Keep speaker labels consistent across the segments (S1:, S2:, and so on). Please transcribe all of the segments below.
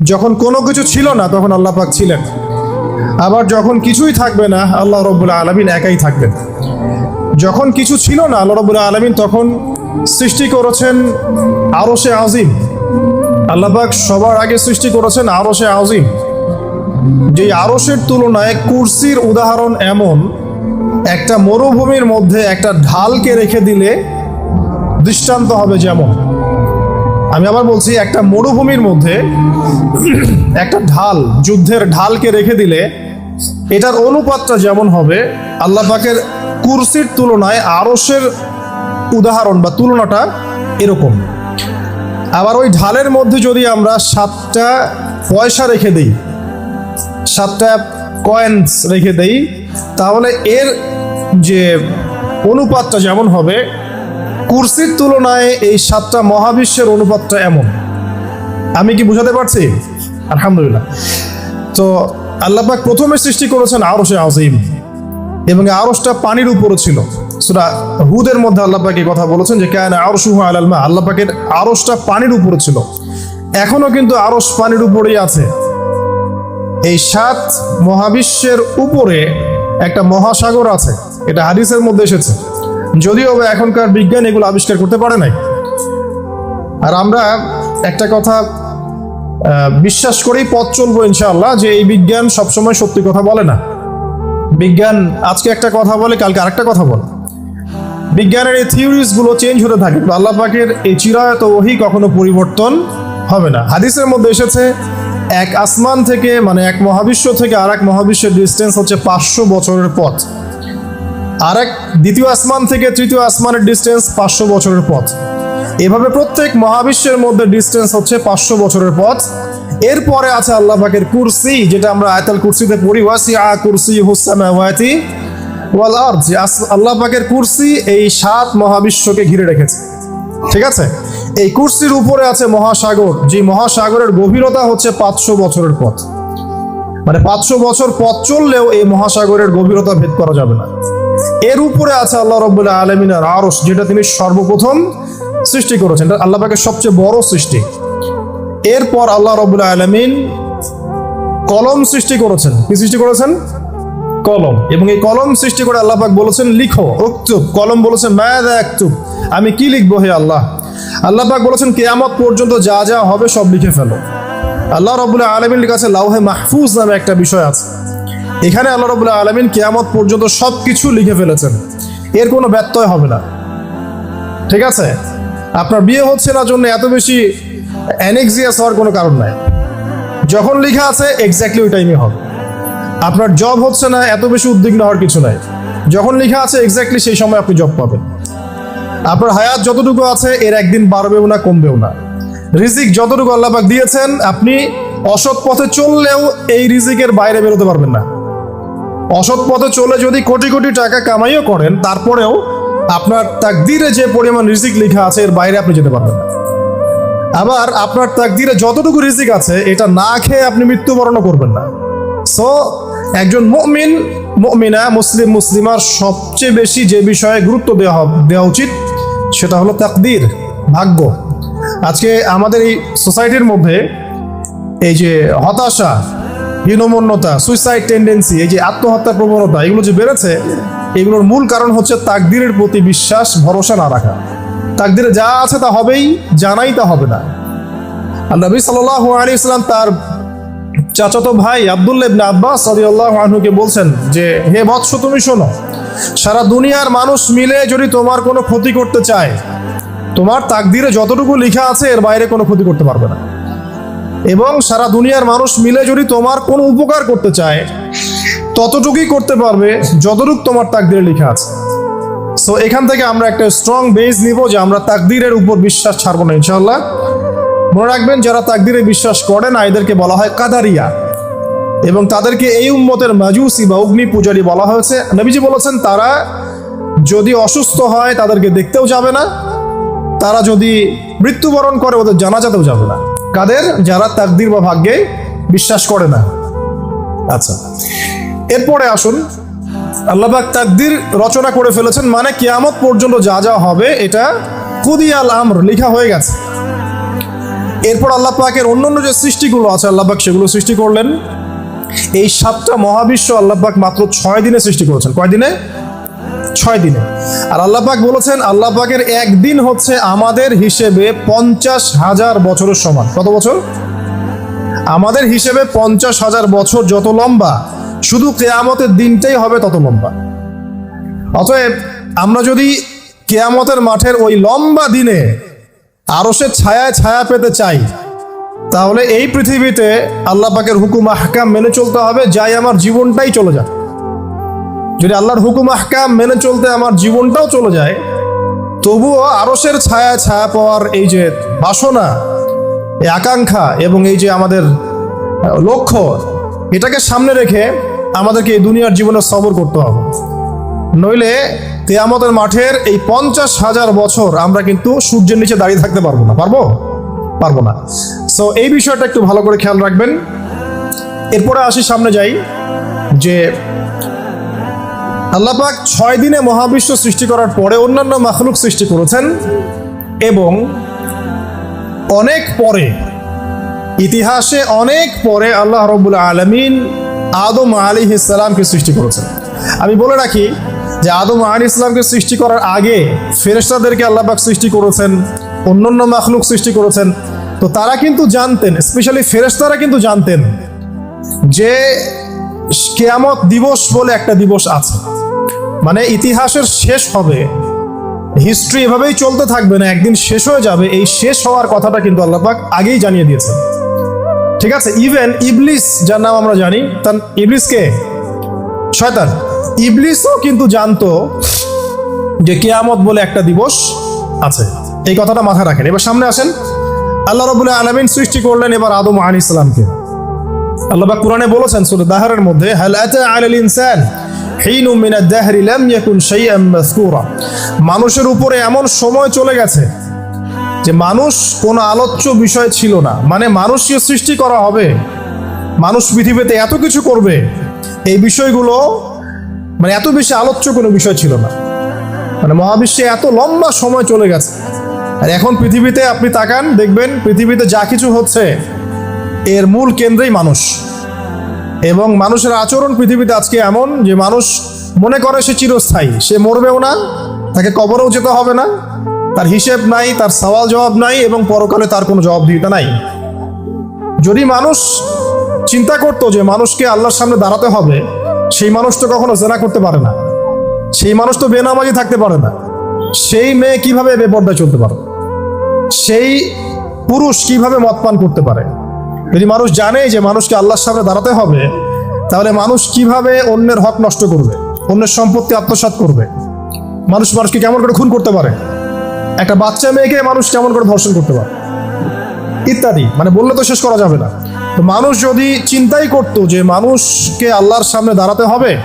S1: যখন কোনো কিছু ছিল না, তখন আল্লাহ পাক ছিলেন। আবার যখন কিছুই থাকবে না, আল্লাহ রব্বুল আলমিন একাই থাকবেন। যখন কিছু ছিল না, আল্লাহ রব্বুল আলমিন তখন সৃষ্টি করেছেন আরও সে আজিম। আল্লাহ পাক সবার আগে সৃষ্টি করেছেন আরও সে আজিম। যে আরসের তুলনায় কুরসির উদাহরণ এমন, একটা মরুভূমির মধ্যে একটা ঢালকে রেখে দিলে দৃষ্টান্ত হবে যেমন। আমি আবার বলছি, একটা মরুভূমির মধ্যে একটা ঢাল, যুদ্ধের ঢালকে রেখে দিলে এটার অনুপাতটা যেমন হবে, আল্লাহ পাকের কুরসির তুলনায় আরসের উদাহরণ বা তুলনাটা এরকম। আবার ওই ঢালের মধ্যে যদি আমরা সাতটা পয়সা রেখে দিই, সাতটা কয়েন্স রেখে দেই, তাহলে এর যে অনুপাতটা যেমন হবে কুরসির তুলনায় এই সাতটা মহাবিশ্বের অনুপাতটা এমন। আমি কি বুঝাতে পারছি? আলহামদুলিল্লাহ। তো আল্লাপাক প্রথমে সৃষ্টি করেছেন আরশে আজিম এবং আরশটা পানির উপরে ছিল। সুরা হুদের মধ্যে আল্লাপাক কথা বলেছেন যে, কেন আরশুহ আলালমা আল্লাপাকের আরশটা পানির উপরে ছিল। এখনও কিন্তু আরশ পানির উপরেই আছে। এই সাত মহাবিশ্বের উপরে একটা মহাসাগর আছে। এটা হাদিসের মধ্যে এসেছে। যদিও এখনকার বিজ্ঞান এগুলো আবিষ্কার করতে পারে নাই। আর আমরা একটা কথা বিশ্বাস করেই পথ চলবো ইনশাআল্লাহ যে এই বিজ্ঞান সবসময় সত্যি কথা বলে না। বিজ্ঞান আজকে একটা কথা বলে, কালকে আরেকটা কথা বলে। বিজ্ঞানের এই থিওরিজগুলো চেঞ্জ হতে থাকে আল্লাহ পাকের এই চিরায়ত ওহি কখনো পরিবর্তন হবে না। হাদিসের মধ্যে এসেছে, এক আসমান থেকে মানে এক মহাবিশ্ব থেকে আর এক মহাবিশ্বের ডিস্টেন্স হচ্ছে পাঁচশো বছরের পথ। আর এক দ্বিতীয় আসমান থেকে তৃতীয় আসমানের ডিস্টেন্স পাঁচশো বছরের পথ। এভাবে প্রত্যেক মহাবিশ্বের মধ্যে ডিস্টেন্স হচ্ছে পাঁচশো বছরের পথ। এরপরে আছে আল্লাহ পাকের কুরসি, যেটা আমরা আয়তাল কুরসিতে পড়ি ওয়াসি আ কুরসি হুসামাওয়াতি ওয়াল আস- আল্লাহ পাকের কুরসি এই সাত মহাবিশ্বকে ঘিরে রেখেছে। ঠিক আছে? এই কুরসির উপরে আছে মহাসাগর যে মহাসাগরের গভীরতা হচ্ছে পাঁচশো বছরের পথ। মানে পাঁচশো বছর পথ চললেও এই মহাসাগরের গভীরতা ভেদ করা যাবে না। এর উপরে আছে আল্লাহ রব্বুল্লাহ আলমিনের আরস যেটা তিনি সর্বপ্রথম সৃষ্টি করেছেন। এটা আল্লাহ পাকের সবচেয়ে বড় সৃষ্টি। এরপর আল্লাহ রব্বুল্লাহ আলমিন কলম সৃষ্টি করেছেন। কি সৃষ্টি করেছেন? কলম। এবং এই কলম সৃষ্টি করে আল্লাহ পাক বলেছেন, লিখো, উক্তুব। কলম বলেছেন মায়াদা একতুব আমি কি লিখব হে আল্লাহ? আল্লাহ পাক বলেছেন, কেয়ামত পর্যন্ত যা যা হবে সব লিখে ফেলো। আল্লাহ রবুল্লাহ আলমিনের কাছে লাউহে মাহফুজ নামে একটা বিষয় আছে। এখানে আল্লাহ রবুল্লাহ আলমিন কেয়ামত পর্যন্ত সব কিছু লিখে ফেলেছেন। এর কোনো ব্যত্যয় হবে না। ঠিক আছে? আপনার বিয়ে হচ্ছে না জন্য এত বেশি অ্যানেক্সিয়াস হওয়ার কোনো কারণ নাই। যখন লেখা আছে এক্স্যাক্টলি ওই টাইমে হবে। আপনার জব হচ্ছে না, এত বেশি উদ্বিগ্ন হওয়ার কিছু নাই। যখন লেখা আছে এক্স্যাক্টলি সেই সময় আপনি জব পাবেন। আপনার হায়াত যতটুকু আছে, এর একদিন বাড়বেও না, কমবেও না। রিজিক যতটুকু আল্লাপাক দিয়েছেন, আপনি অসৎ পথে চললেও এই রিজিকের বাইরে বেরোতে পারবেন না। অসৎ পথে চলে যদি কোটি কোটি টাকা কামাইও করেন, তারপরেও আপনার তাকদিরে যে পরিমাণ রিজিক লেখা আছে, এর বাইরে আপনি যেতে পারবেন না। আবার আপনার তাকদিরে যতটুকু রিজিক আছে, এটা না খেয়ে আপনি মৃত্যুবরণও করবেন না। সো একজন মুমিন, মুমিনা, মুসলিম, মুসলিমার সবচেয়ে বেশি যে বিষয়ে গুরুত্ব দেওয়া দেওয়া উচিত, সেটা হলো তাকদির, ভাগ্য। আজকে আমাদের এই সোসাইটির মধ্যে এই যে হতাশা হীনমন্যতা সুইসাইড টেন্ডেন্সি এই যে আত্মহত্যার প্রবণতা, এগুলো যে বেড়েছে, এগুলোর মূল কারণ হচ্ছে তাকদিরের প্রতি বিশ্বাস, ভরসা না রাখা। তাকদিরে যা আছে তা হবেই জানাই তা হবে না। আর নবী সাল্লাহ আলী ইসলাম তার চাচাতো ভাই আবদুল্লাহ ইবনে আব্বাস আনহুকে বলছেন যে, হে বৎস, তুমি শোনো, সারা দুনিয়ার মানুষ মিলে যদি তোমার কোনো ক্ষতি করতে চায়, তোমার তাকদিরে যতটুকু লেখা আছে, এর বাইরে কোনো ক্ষতি করতে পারবে না। এবং সারা দুনিয়ার মানুষ মিলে যদি তোমার কোনো উপকার করতে চায়, ততটুকুই করতে পারবে যতটুক তোমার তাকদিরে লেখা আছে। সো এখান থেকে আমরা একটা স্ট্রং বেস নিব যে আমরা তাকদিরের উপর বিশ্বাস ছাড়বো না ইনশাল্লাহ মনে রাখবেন, যারা তাকদিরে বিশ্বাস করে না, এদেরকে বলা হয় কাদারিয়া। এবং তাদেরকে এই উম্মতের মাজুসি বা অগ্নি পূজারী বলা হয়েছে। নবীজি বলেছেন, তারা যদি অসুস্থ হয়, তাদেরকে দেখতেও যাবে না। তারা যদি মৃত্যুবরণ করে, ওদের জানাজাতেও যাবে না। কাদের? যারা তাকদির বা ভাগ্যে বিশ্বাস করে না। আচ্ছা। এরপরে আসুন। আল্লাহবাক তাকদির রচনা করে ফেলেছেন মানে কিয়ামত পর্যন্ত যা যা হবে, এটা কুদিয়াল আমর, লেখা হয়ে গেছে। এরপর আল্লাহ পাকের অন্যান্য যে সৃষ্টিগুলো আছে আল্লাহ পাক সেগুলো সৃষ্টি করলেন। এই সাতটা মহাবিশ্ব আল্লাহ পাক মাত্র ছয় দিনে সৃষ্টি করেছেন। কয় দিনে ছয় দিনে। আর আল্লাহ পাক বলেছেন, আল্লাহ পাকের একদিন হচ্ছে আমাদের হিসেবে পঞ্চাশ হাজার বছরের সমান। কত বছর? আমাদের হিসেবে পঞ্চাশ হাজার বছর যত লম্বা, শুধু কেয়ামতের দিনটাই হবে তত লম্বা। অতএব আমরা যদি কেয়ামতের মাঠের ওই লম্বা দিনে আরও সে ছায়ায় ছায়া পেতে চাই, তাহলে এই পৃথিবীতে আল্লাহ পাকের হুকুম, আহকাম মেনে চলতে হবে, যাই আমার জীবনটাই চলে যায় যদি আল্লাহর হুকুম, আহকাম মেনে চলতে আমার জীবনটাও চলে যায়, তবুও আরসের ছায়া ছায়া পাওয়ার এই যে বাসনা, এই আকাঙ্ক্ষা এবং এই যে আমাদের লক্ষ্য, এটাকে সামনে রেখে আমাদেরকে এই দুনিয়ার জীবনে সবর করতে হবে। নইলে তেয়ামতের মাঠের এই পঞ্চাশ হাজার বছর আমরা কিন্তু সূর্যের নিচে দাঁড়িয়ে থাকতে পারব না। পারব? পারব না। সো এই বিষয়টা একটু ভালো করে খেয়াল রাখবেন। এরপরে আসি, সামনে যাই যে আল্লাপাক ছয় দিনে মহাবিশ্ব সৃষ্টি করার পরে অন্যান্য মাখলুক সৃষ্টি করেছেন এবং অনেক পরে, ইতিহাসে অনেক পরে আল্লাহ রবুল আলমিন আদম আলী ইসলামকে সৃষ্টি করেছেন। আমি বলে রাখি যে আদম আলী ইসলামকে সৃষ্টি করার আগে ফেরেশতাদেরকে আল্লাপাক সৃষ্টি করেছেন, অন্যান্য মাখলুক সৃষ্টি করেছেন। তো তারা কিন্তু জানতেন, স্পেশালি ফেরেশতারা কিন্তু জানতেন যে কেয়ামত দিবস বলে একটা দিবস আছে। মানে ইতিহাসের শেষ হবে। হিস্ট্রি এভাবেই চলতে থাকবে না, একদিন শেষ হয়ে যাবে। এই শেষ হওয়ার কথাটা কিন্তু আল্লাপাক আগেই জানিয়ে দিয়েছেন। ঠিক আছে? ইভেন ইবলিস, যার নাম আমরা জানি, তার ইবলিসকে শয়তান। ইবলিসও কিন্তু জানতো যে কেয়ামত বলে একটা দিবস আছে। এই কথাটা মাথায় রাখেন। এবার সামনে আসেন। আল্লাহ রবুল্লাহ আলমিন সৃষ্টি করলেন এবার আদম আলী ইসলামকে আল্লাহ কোরআনে বলেছেন সূরা দাহরের মধ্যে, হাল আলাল ইনসান? হিনু মিন আদ-দাহর লাম ইয়াকুন শাইআন মাযকুরা। মানুষের উপরে এমন সময় চলে গেছে যে মানুষ কোনো আলোচ্য বিষয় ছিল না। মানে মানুষকে সৃষ্টি করা হবে, মানুষ পৃথিবীতে এত কিছু করবে, এই বিষয়গুলো মানে এত বেশি আলোচ্য কোনো বিষয় ছিল না। মানে মহাবিশ্বে এত লম্বা সময় চলে গেছে। আর এখন পৃথিবীতে আপনি তাকান, দেখবেন পৃথিবীতে যা কিছু হচ্ছে, এর মূল কেন্দ্রেই মানুষ। এবং মানুষের আচরণ পৃথিবীতে আজকে এমন যে মানুষ মনে করে সে চিরস্থায়ী, সে মরবেও না, তাকে কবরেও যেতে হবে না, তার হিসেব নাই, তার সওয়াল জবাব নাই এবং পরকালে তার কোনো জবাবদিহিতা নাই। যদি মানুষ চিন্তা করতো যে মানুষকে আল্লাহর সামনে দাঁড়াতে হবে, সেই মানুষ তো কখনো জেনা করতে পারে না। সেই মানুষ তো বেনামাজি থাকতে পারে না। সেই মেয়ে কীভাবে বেপর্দায় চলতে পারে? সেই পুরুষ কীভাবে মদ পান করতে পারে? যদি মানুষ জানে যে মানুষকে আল্লাহর সামনে দাঁড়াতে হবে, তাহলে মানুষ কীভাবে অন্যের হক নষ্ট করবে, অন্যের সম্পত্তি আত্মসাৎ করবে? মানুষ মানুষকে কেমন করে খুন করতে পারে? একটা বাচ্চা মেয়েকে মানুষ কেমন করে ধর্ষণ করতে পারে? ইত্যাদি। মানে বললে তো শেষ করা যাবে না। তো মানুষ যদি চিন্তাই করতো যে মানুষকে আল্লাহর সামনে দাঁড়াতে হবে,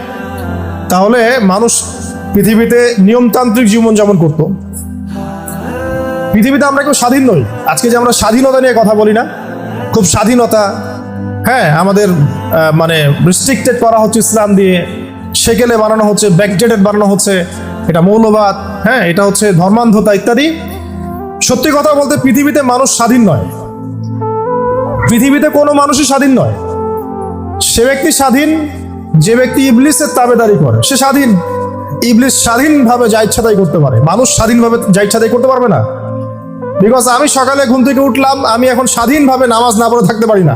S1: তাহলে মানুষ পৃথিবীতে নিয়মতান্ত্রিক জীবনযাপন করত। পৃথিবীতে আমরা কেউ স্বাধীন নই। আজকে যে আমরা স্বাধীনতা নিয়ে কথা বলি না খুব স্বাধীনতা। হ্যাঁ আমাদের মানে রেস্ট্রিক্টেড করা হচ্ছে ইসলাম দিয়ে। সেকেলে বানানো হচ্ছে ব্যাকডেটেড বানানো হচ্ছে। এটা মৌলবাদ হ্যাঁ এটা হচ্ছে ধর্মান্ধতা ইত্যাদি। সত্যি কথা বলতে পৃথিবীতে মানুষ স্বাধীন নয়। পৃথিবীতে কোনো মানুষই স্বাধীন নয়। সে ব্যক্তি স্বাধীন, যে ব্যক্তি ইবলিসের তাবেদারি করে, সে স্বাধীন। ইবলিস স্বাধীনভাবে যা ইচ্ছা তাই করতে পারে। মানুষ স্বাধীনভাবে যা ইচ্ছা তাই করতে পারবে না। বিকজ আমি সকালে ঘুম থেকে উঠলাম, আমি এখন স্বাধীনভাবে নামাজ না পড়ে থাকতে পারি না।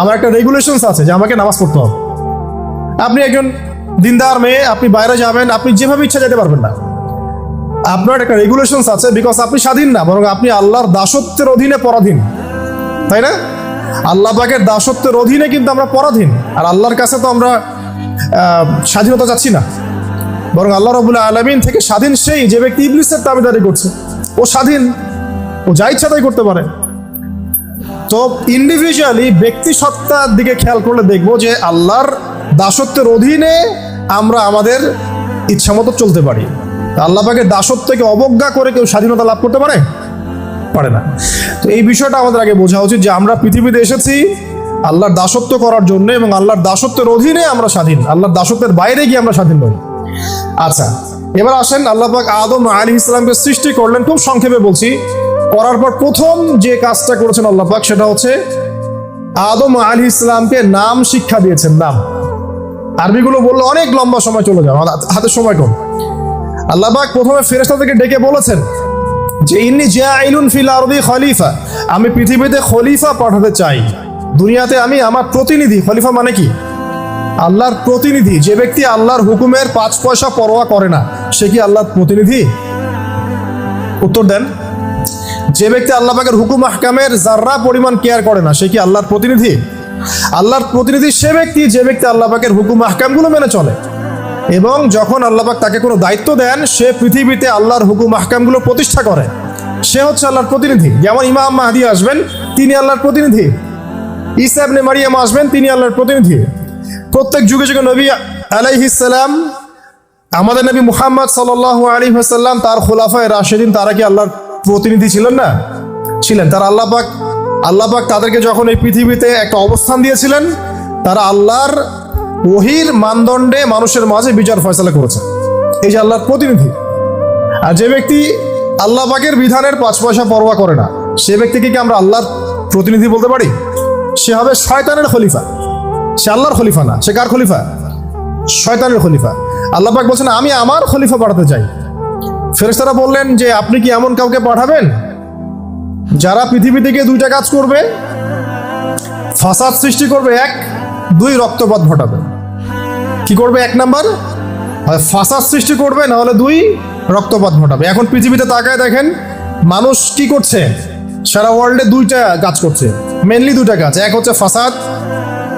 S1: আমার একটা রেগুলেশনস আছে যে আমাকে নামাজ পড়তে হবে। আপনি একজন দিনদার মেয়ে, আপনি বাইরে যাবেন, আপনি যেভাবে ইচ্ছা যেতে পারবেন না। আপনার একটা রেগুলেশনস আছে বিকজ আপনি স্বাধীন না, বরং আপনি আল্লাহর দাসত্বের অধীনে পরাধীন। তাই না? আল্লাহ পাকের দাসত্বের অধীনে কিন্তু আমরা পরাধীন, আর আল্লাহর কাছে তো আমরা স্বাধীনতা চাচ্ছি না। বরং আল্লাহ রবুল্লাহ আলমিন থেকে স্বাধীন সেই যে ব্যক্তি ইবলিসের দাবিদারি করছে, ও স্বাধীন। ও যা ইচ্ছা তাই করতে পারে। তো ইন্ডিভিজুয়ালি ব্যক্তি সত্তার দিকে খেয়াল করলে দেখব যে আল্লাহর দাসত্বের অধীনে আমরা আমাদের ইচ্ছা মতো চলতে পারি। আল্লাহ পাকের দাসত্বকে অবজ্ঞা করে কেউ স্বাধীনতা লাভ করতে পারে? পারে না। তো এই বিষয়টা আমাদের আগে বোঝা উচিত যে আমরা পৃথিবীতে এসেছি আল্লাহর দাসত্ব করার জন্য এবং আল্লাহর দাসত্বের অধীনে আমরা স্বাধীন, আল্লাহর দাসত্বের বাইরে গিয়ে আমরা স্বাধীন নই। আচ্ছা এবার আসেন আল্লাহ পাক আদম আলী ইসলামকে সৃষ্টি করলেন। খুব সংক্ষেপে বলছি করার পর প্রথম যে কাজটা করেছেন আল্লাহ পাক, সেটা হচ্ছে আদম আলী ইসলামকে নাম শিক্ষা দিয়েছেন, নাম। আরবিগুলো বললে অনেক লম্বা সময় চলে যাবে হাতে সময় কম। আল্লাহ পাক প্রথমে ফেরেশতাদেরকে ডেকে বলেছেন যে, ইন্নি জাইলুন ফিল আরবি খলিফা। আমি পৃথিবীতে খলিফা পাঠাতে চাই। দুনিয়াতে আমি আমার প্রতিনিধি, খলিফা মানে কি? আল্লাহর প্রতিনিধি। যে ব্যক্তি আল্লাহর হুকুমের পাঁচ পয়সা পরোয়া করে না, সে কি আল্লাহর প্রতিনিধি? উত্তর দেন যে ব্যক্তি আল্লাহ পাকের হুকুম আহকামের জাররা পরিমাণ কেয়ার করে না, সে কি আল্লাহর প্রতিনিধি? আল্লাহর প্রতিনিধি সে ব্যক্তি যে ব্যক্তি আল্লাহ পাকের হুকুম আহকামগুলো মেনে চলে। এবং যখন আল্লাহ পাক তাকে কোনো দায়িত্ব দেন, সে পৃথিবীতে আল্লাহর হুকুম আহকামগুলো প্রতিষ্ঠা করে। সে হচ্ছে আল্লাহর প্রতিনিধি। যেমন ইমাম মাহাদি আসবেন, তিনি আল্লাহর প্রতিনিধি। ঈসা ইবনে মারিয়াম আসবেন, তিনি আল্লাহর প্রতিনিধি। প্রত্যেক যুগে যুগে নবী আলাইহিসাল্লাম আমাদের নবী মুহাম্মদ সাল্লাল্লাহু আলাইহি ওয়াসাল্লাম, তার খোলাফায় রাশেদিন, তারা কি আল্লাহর প্রতিনিধি ছিলেন না? ছিলেন। তারা আল্লাহ পাক আল্লাহ পাক তাদেরকে যখন এই পৃথিবীতে একটা অবস্থান দিয়েছিলেন, তারা আল্লাহর ওহির মানদণ্ডে মানুষের মাঝে বিচার ফয়সলা করেছে এই যে আল্লাহর প্রতিনিধি। আর যে ব্যক্তি আল্লাহ পাকের বিধানের পাঁচ পয়সা পরোয়া করে না, সে ব্যক্তিকে কি আমরা আল্লাহর প্রতিনিধি বলতে পারি? সে হবে শয়তানের খলিফা। সে আল্লাহর খলিফা না। সে কার খলিফা? শয়তানের খলিফা। আল্লাহ পাক বলছেন, আমি আমার খলিফা বাড়াতে চাই। ফেরেশতারা বললেন যে, আপনি কি এমন কাউকে পাঠাবেন যারা পৃথিবী থেকে দুইটা কাজ করবে? ফাসাদ সৃষ্টি করবে এক, দুই রক্তপাত ঘটাবে। কি করবে এক নাম্বার? হয় ফাসাদ সৃষ্টি করবে না হলে দুই রক্তপাত ঘটাবে। এখন পৃথিবীতে তাকায় দেখেন, মানুষ কি করছে? সারা ওয়ার্ল্ডে দুইটা কাজ করছে মেনলি দুইটা কাজ। এক হচ্ছে ফাসাদ,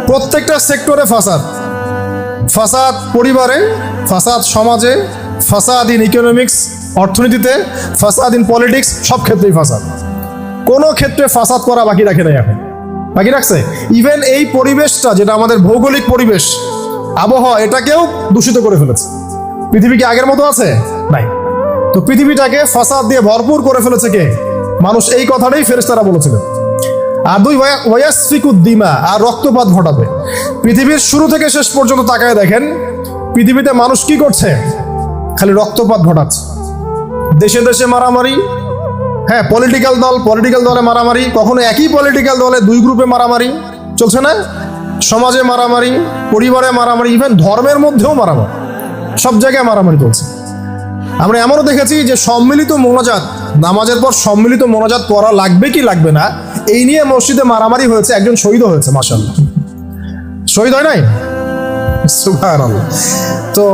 S1: প্রত্যেকটা সেক্টরে ফাসাদ। ফাসাদ পরিবারে, ফাসাদ সমাজে, ফাসাদ ইন ইকোনমিক্স অর্থনীতিতে ফাসাদ ইন পলিটিক্স সব ক্ষেত্রেই ফাসাদ। কোনো ক্ষেত্রে ফাসাদ করা বাকি রাখে নাই এখন। বাকি রাখছে? ইভেন এই পরিবেশটা, যেটা আমাদের ভৌগোলিক পরিবেশ, আবহাওয়া, এটাকেও দূষিত করে ফেলেছে। পৃথিবী কি আগের মতো আছে? নাই। তো পৃথিবীটাকে ফাসাদ দিয়ে ভরপুর করে ফেলেছে কে? মানুষ এই কথাটাই ফেরেশতারা বলেছিলেন আর দুই ওয়াসফিকুদ্দিমা, আর রক্তপাত ঘটাবে। পৃথিবীর শুরু থেকে শেষ পর্যন্ত তাকায় দেখেন, পৃথিবীতে মানুষ কি করছে? খালি রক্তপাত ঘটাচ্ছে। দেশে দেশে মারামারি। হ্যাঁ পলিটিক্যাল দল পলিটিক্যাল দলে মারামারি, কখনো একই পলিটিক্যাল দলে দুই গ্রুপে মারামারি, চলছে না? সমাজে মারামারি, পরিবারে মারামারি ইভেন ধর্মের মধ্যেও মারামারি, সব জায়গায় মারামারি চলছে। আমরা এমনও দেখেছি যে সম্মিলিত মোনাজাত, নামাজের পর সম্মিলিত মোনাজাত পড়া লাগবে কি লাগবে না, এই নিয়ে মসজিদে মারামারি হয়েছে, একজন শহীদ হয়েছে মাসাল্লাহ শহীদ হয় নাই। তো,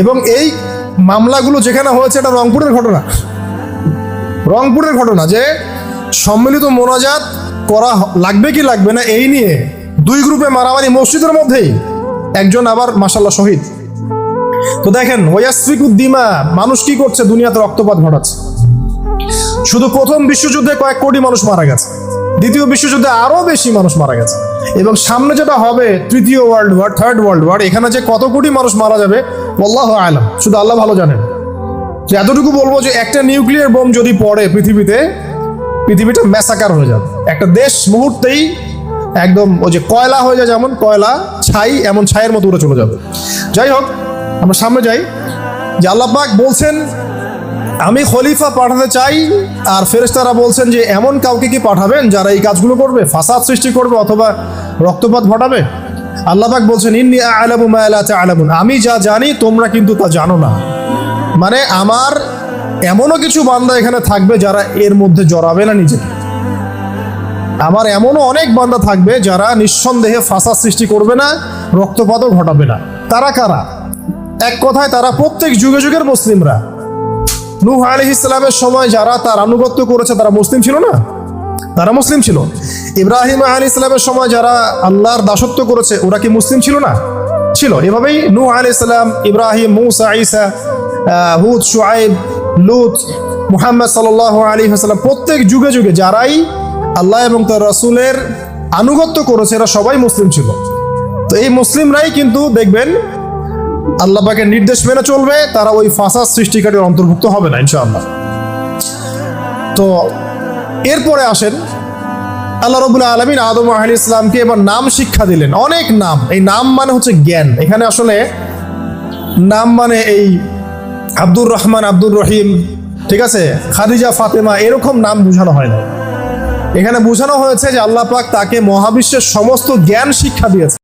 S1: এবং এই মামলাগুলো যেখানে হয়েছে এটা রংপুরের ঘটনা। রংপুরের ঘটনা যে সম্মিলিত মোনাজাত করা লাগবে কি লাগবে না এই নিয়ে দুই গ্রুপে মারামারি মসজিদের মধ্যেই একজন আবার মাসাল্লাহ শহীদ। তো দেখেন ওয়াসফিকুদ্দিমা মানুষ কি করছে? দুনিয়াতে রক্তপাত ঘটাচ্ছে। শুধু প্রথম বিশ্বযুদ্ধে কয়েক কোটি মানুষ মারা গেছে। দ্বিতীয় বিশ্বযুদ্ধে আরও বেশি মানুষ মারা গেছে। এবং সামনে যেটা হবে, তৃতীয় world war third world war এখানে যে কত কোটি মানুষ মারা যাবে আল্লাহ আলম। শুধু আল্লাহ ভালো জানেন। যে এতটুকু বলব যে একটা নিউক্লিয়ার বোম যদি পড়ে পৃথিবীতে, পৃথিবীটা ম্যাসাকার হয়ে যাবে। একটা দেশ মুহূর্তেই একদম ওই যে কয়লা হয়ে যায় যেমন, কয়লা, ছাই, এমন ছাইয়ের মতো উড়ে চলে যাবে। যাই হোক, আমরা সামনে যাই। যে আল্লাহ পাক বলছেন, আমি খলিফা পাঠাতে চাই। আর ফেরেশতারা বলছেন যে, এমন কাউকে কি পাঠাবেন যারা এই কাজগুলো করবে? ফাসাদ সৃষ্টি করবে অথবা রক্তপাত ঘটাবে? আল্লাহ পাক বলছেন, ইন্নি আলামু মা লা তা'লামুন। আমি যা জানি, তোমরা কিন্তু তা জানো না। মানে আমার এমনও কিছু বান্দা এখানে থাকবে যারা এর মধ্যে জড়াবে না নিজেকে। আমার এমনও অনেক বান্দা থাকবে যারা নিঃসন্দেহে ফাসাদ সৃষ্টি করবে না, রক্তপাতও ঘটাবে না। তারা কারা? এক কথায়, তারা প্রত্যেক যুগে যুগের মুসলিমরা। নূহ আলহ ইসলামের সময় যারা তার আনুগত্য করেছে, তারা মুসলিম ছিল না? তারা মুসলিম ছিল। ইব্রাহিম আলী ইসলামের সময় যারা আল্লাহর দাসত্ব করেছে, ওরা কি মুসলিম ছিল না? ছিল। এভাবেই নু আলী ইসলাম ইব্রাহিম, মুসা ইসা হুদ, শুআইব, লুত, মুহাম্মদ সাল আলী হাসালাম প্রত্যেক যুগে যুগে যারাই আল্লাহ এবং তার রাসূলের আনুগত্য করেছে, এরা সবাই মুসলিম ছিল। তো এই মুসলিমরাই কিন্তু দেখবেন আল্লাহ পাকের নির্দেশ মেনে চলবে, তারা ওই ফাঁসা সৃষ্টিকারীর অন্তর্ভুক্ত হবে না, ইনশাআল্লাহ। তো এরপরে আসেন আল্লাহ রবুল্লা আলমিন আদম আহলি ইসলামকে এবার নাম শিক্ষা দিলেন। অনেক নাম। এই নাম মানে হচ্ছে জ্ঞান। এখানে আসলে নাম মানে এই আব্দুর রহমান, আব্দুর রহিম, ঠিক আছে? খাদিজা, ফাতেমা, এরকম নাম বোঝানো হয় না। এখানে বোঝানো হয়েছে যে আল্লাহ পাক তাকে মহাবিশ্বের সমস্ত জ্ঞান শিক্ষা দিয়েছে